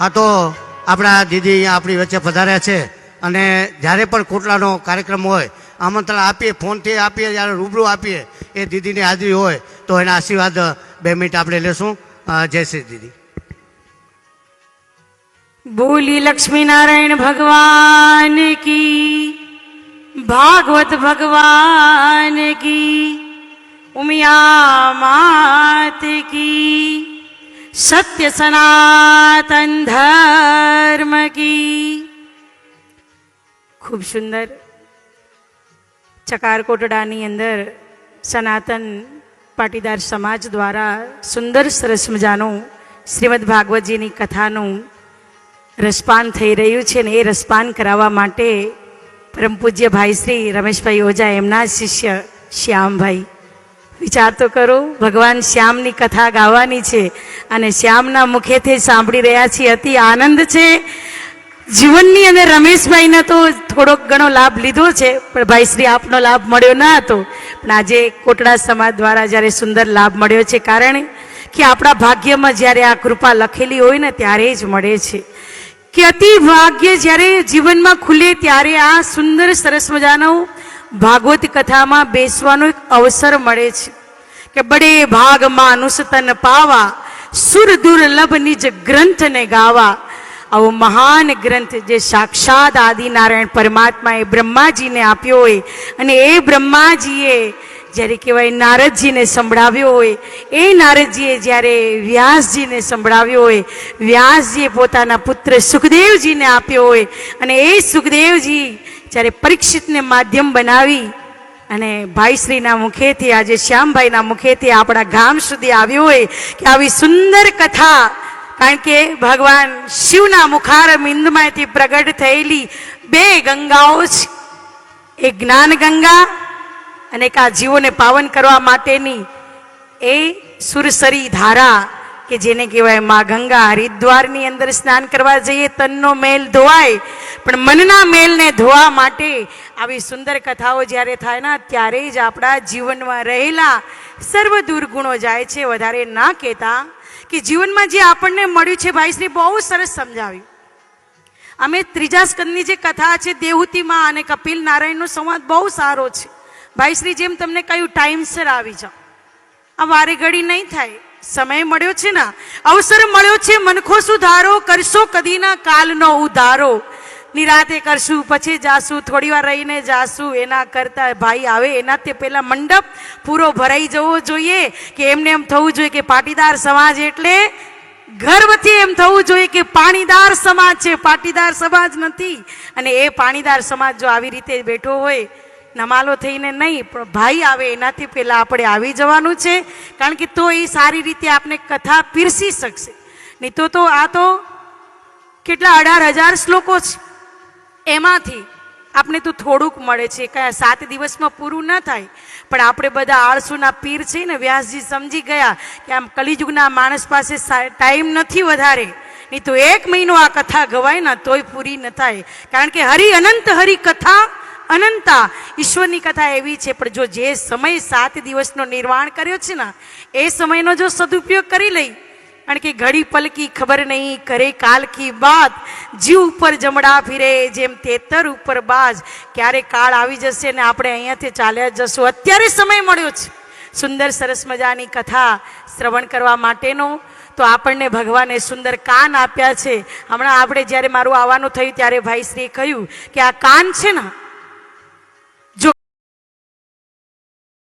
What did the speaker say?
હા તો આપણા દીદી આપણી વચ્ચે પધાર્યા છે અને જ્યારે પણ કોટલાનો કાર્યક્રમ હોય, આમંત્રણ આપીએ, ફોનથી આપીએ, જ્યારે રૂબરૂ આપીએ, એ દીદીની હાજરી હોય, તો એના આશીર્વાદ બે મિનિટ આપણે લેશું. જય શ્રી દીદી. બોલી લક્ષ્મીનારાયણ ભગવાન કી, ભાગવત ભગવાન કી, ઉમિયા માત કી સત્ય સનાતન ધર્મ કી. ખૂબ સુંદર. ચકાર કોટડાની અંદર સનાતન પાટીદાર સમાજ દ્વારા સુંદર સરસ મજાનું શ્રીમદ ભાગવતજીની કથાનું રસપાન થઈ રહ્યું છે ને એ રસપાન કરાવવા માટે પરમ પૂજ્ય ભાઈ શ્રી રમેશભાઈ ઓઝા, એમના શિષ્ય શ્યામભાઈ વિચાર તો કરો. ભગવાન શ્યામની કથા ગાવાની છે અને શ્યામના મુખેથી સાંભળી રહ્યા છીએ. અતિ આનંદ છે. જીવનની અંદર રમેશભાઈને તો થોડોક ઘણો લાભ લીધો છે, પણ ભાઈ શ્રી આપનો લાભ મળ્યો ન હતો. પણ આજે કોટડા સમાજ દ્વારા જ્યારે સુંદર લાભ મળ્યો છે, કારણ કે આપણા ભાગ્યમાં જ્યારે આ કૃપા લખેલી હોય ને, ત્યારે જ મળે છે. કે અતિ ભાગ્ય જ્યારે જીવનમાં ખુલે, ત્યારે આ સુંદર, સરસ મજાનો ભાગવત કથામાં બેસવાનો એક અવસર મળે છે કે બડે ભાગમાં અનુસતન પાવા, સુર દુર્લભ નિજ ગ્રંથને ગાવા. આવો મહાન ગ્રંથ જે સાક્ષાત આદિનારાયણ પરમાત્માએ બ્રહ્માજીને આપ્યો હોય અને એ બ્રહ્માજીએ જ્યારે કહેવાય નારદજીને સંભળાવ્યો હોય, એ નારદજીએ જ્યારે વ્યાસજીને સંભળાવ્યો હોય, વ્યાસજીએ પોતાના પુત્ર સુખદેવજીને આપ્યો હોય અને એ સુખદેવજી જ્યારે પરીક્ષિતને માધ્યમ બનાવી અને ભાઈશ્રીના મુખેથી, આજે શ્યામભાઈના મુખેથી આપણા ગામ સુધી આવ્યું હોય કે આવી સુંદર કથા, કારણ કે ભગવાન શિવના મુખાર મિંદમાંથી પ્રગટ થયેલી બે ગંગાઓ છે એક જ્ઞાન ગંગા અને એક આ જીવોને પાવન કરવા માટેની એ સુરસરી ધારા કે જેને કહેવાય મા ગંગા હરિદ્વારની અંદર સ્નાન કરવા જઈએ, તનનો મેલ ધોવાય પણ મનના મેલને ધોવા માટે આવી સુંદર કથાઓ જ્યારે થાય ને, ત્યારે જ આપણા જીવનમાં રહેલા સર્વ દુર્ગુણો જાય છે. વધારે ના કહેતા કે જીવનમાં જે આપણને મળ્યું છે ભાઈશ્રી બહુ સરસ સમજાવ્યું. અમે ત્રીજા સ્કંદની જે કથા છે દેહુતિમાં અને કપિલ નારાયણનો સંવાદ બહુ સારો છે. ભાઈશ્રી જેમ તમને કહ્યું ટાઈમસર આવી જાઓ. આ વારે ઘડી નહીં થાય. સમય મળ્યો છે ને? અવસર મળ્યો છે. મનખો સુધારો, કરશો કદીના કાલનો ઉધારો. નિરાતે કરશું, પછી જાશું, થોડી વાર રહીને જાશું, એના કરતા ભાઈ આવે. એના તે પહેલાં મંડપ પૂરો ભરાઈ જવો જોઈએ કે એમને એમ થવું જોઈએ કે પાટીદાર સમાજ એટલે ગર્વથી એમ થવું જોઈએ કે પાણીદાર સમાજ છે. પાટીદાર સમાજ નથી. અને એ પાણીદાર સમાજ જો આવી રીતે બેઠો હોય, નમાલો થઈને નહીં, પણ ભાઈ આવે, એનાથી પહેલાં આપણે આવી જવાનું છે. કારણ કે તો એ સારી રીતે આપણે કથા પીરસી શકશે. નહીં તો તો આ તો કેટલા અઢાર હજાર શ્લોકો છે. એમાંથી આપણે તો થોડુંક મળે છે કયા સાત દિવસમાં પૂરું ન થાય, પણ આપણે બધા આળસુના પીર છે ને વ્યાસજી સમજી ગયા કે આમ કલિયુગના માણસ પાસે ટાઈમ નથી વધારે, નહીં તો એક મહિનો આ કથા ગવાય ને તોય પૂરી ન થાય. કારણ કે હરિ અનંત હરિ કથા અનંતા ઈશ્વરની કથા એવી છે, પણ જો જે સમય સાત દિવસનો નિર્વાણ કર્યો છે ને, એ સમયનો જો સદુપયોગ કરી લઈ, કારણ કે ઘડી પલકી ખબર નહીં કરે કાલ કી બાત જીવ ઉપર જમડા ફિરે, જેમ તેતર ઉપર બાજ. ક્યારે કાળ આવી જશે ને આપણે અહીંયાથી ચાલ્યા જશું? અત્યારે સમય મળ્યો છે. સુંદર સરસ મજાની કથા શ્રવણ કરવા માટેનો. તો આપણને ભગવાને સુંદર કાન આપ્યા છે. હમણાં આપણે જ્યારે મારું આવવાનું થયું ત્યારે ભાઈ શ્રીએ કહ્યું કે આ કાન છે ને